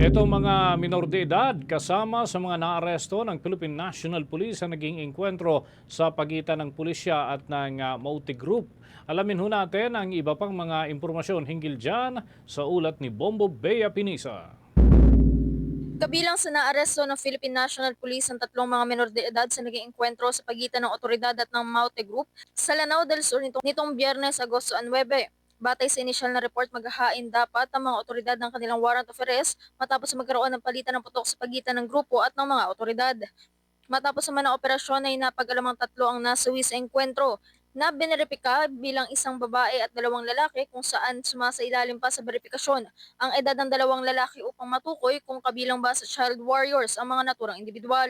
Itong mga minor de edad kasama sa mga naaresto ng Philippine National Police ang naging engkwentro sa pagitan ng pulisya at ng uh, Mauti Group. Alamin ho natin ang iba pang mga impormasyon hinggil dyan sa ulat ni Bombo Bea Pinisa. Kabilang sa naaresto ng Philippine National Police ang tatlong mga menor de edad sa naging engkwentro sa pagitan ng otoridad at ng Maute Group sa Lanao del Sur nitong, nitong Biyernes, Agosto 9. Batay sa inisyal na report, maghahain dapat ang mga otoridad ng kanilang warrant of arrest matapos magkaroon ng palitan ng putok sa pagitan ng grupo at ng mga otoridad. Matapos naman ang operasyon ay napag-alamang tatlo ang nasawi sa engkwentro na bineripika bilang isang babae at dalawang lalaki kung saan sumasailalim pa sa verifikasyon ang edad ng dalawang lalaki upang matukoy kung kabilang ba sa child warriors ang mga naturang individual.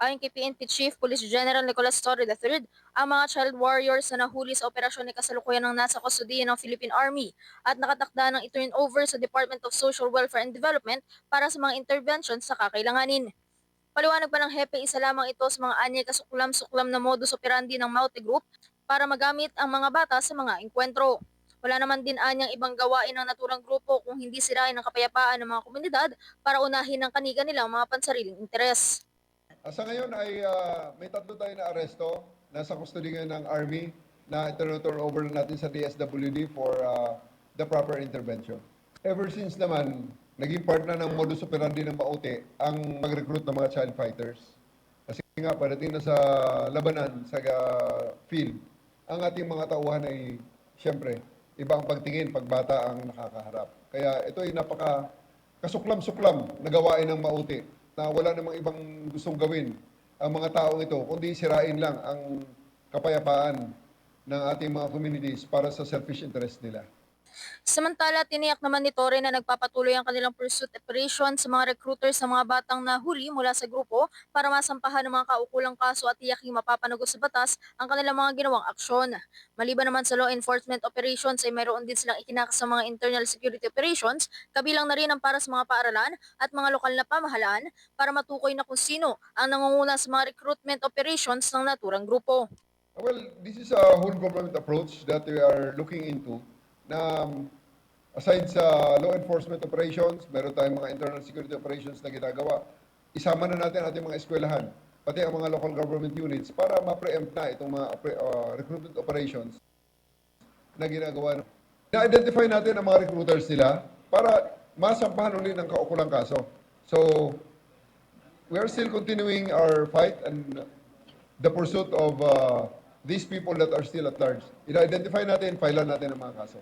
Ayon kay PNP Chief Police General Nicolas Torre III, ang mga child warriors na nahuli sa operasyon ay kasalukuyan ng nasa kustodiya ng Philippine Army at nakatakda ng i-turn over sa Department of Social Welfare and Development para sa mga interventions sa kakailanganin. Paliwanag pa ng hepe, isa lamang ito sa mga anyay kasuklam-suklam na modus operandi ng Maute Group para magamit ang mga bata sa mga engkwentro. Wala naman din anyang ibang gawain ng naturang grupo kung hindi sirain ang kapayapaan ng mga komunidad para unahin ng kaniga nilang mga pansariling interes. Ah, Sa ngayon ay ah, may tatlo tayo na aresto. Nasa custody ngayon ng Army na turn over na natin sa DSWD for ah, the proper intervention. Ever since naman, naging part na ng modus operandi ng Maute ang mag-recruit ng mga child fighters. Kasi nga, padating na sa labanan, sa ah, field, ang ating mga tauhan ay, siyempre, iba ang pagtingin pag bata ang nakakaharap. Kaya ito ay napaka kasuklam-suklam na gawain ng Maute na wala namang ibang gustong gawin ang mga taong ito, kundi sirain lang ang kapayapaan ng ating mga communities para sa selfish interest nila. Samantala, tiniyak naman ni Torre na nagpapatuloy ang kanilang pursuit operation sa mga recruiters sa mga batang nahuli mula sa grupo para masampahan ng mga kaukulang kaso at tiyaking mapapanagos sa batas ang kanilang mga ginawang aksyon. Maliban naman sa law enforcement operations ay mayroon din silang ikinakas sa mga internal security operations, kabilang na rin ang para sa mga paaralan at mga lokal na pamahalaan para matukoy na kung sino ang nangunguna sa mga recruitment operations ng naturang grupo. Well, this is a whole government approach that we are looking into na um, aside sa law enforcement operations, meron tayong mga internal security operations na ginagawa. Isama na natin ating mga eskwelahan, pati ang mga local government units para ma-preempt na itong mga uh, recruitment operations na ginagawa. Na-identify natin ang mga recruiters nila para masampahan ulit ng kaukulang kaso. So, we are still continuing our fight and the pursuit of uh, these people that are still at large. I-identify natin, filean natin ang mga kaso.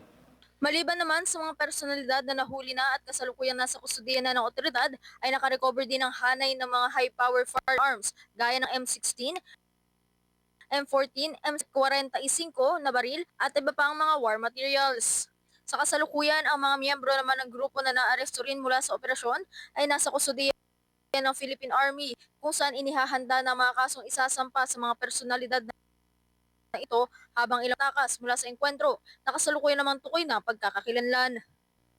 Maliban naman sa mga personalidad na nahuli na at kasalukuyang nasa kustudiya na ng otoridad, ay nakarecover din ng hanay ng mga high-power firearms gaya ng M16, M14, M45 na baril at iba pang mga war materials. Sa kasalukuyan, ang mga miyembro naman ng grupo na naaresto rin mula sa operasyon ay nasa kustudiya ng Philippine Army kung saan inihahanda ng mga kasong isasampa sa mga personalidad na na ito habang ilang takas mula sa engkwentro. Nakasalukuyan naman tukoy na pagkakakilanlan.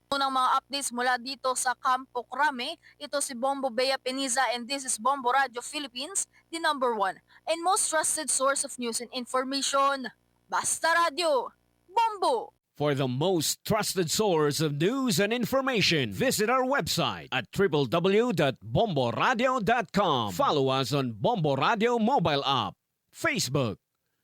Unang mga updates mula dito sa Campo Crame, ito si Bombo Bea Peniza and this is Bombo Radio Philippines, the number one and most trusted source of news and information. Basta Radio! Bombo! For the most trusted source of news and information, visit our website at www.bomboradio.com. Follow us on Bombo Radio mobile app, Facebook,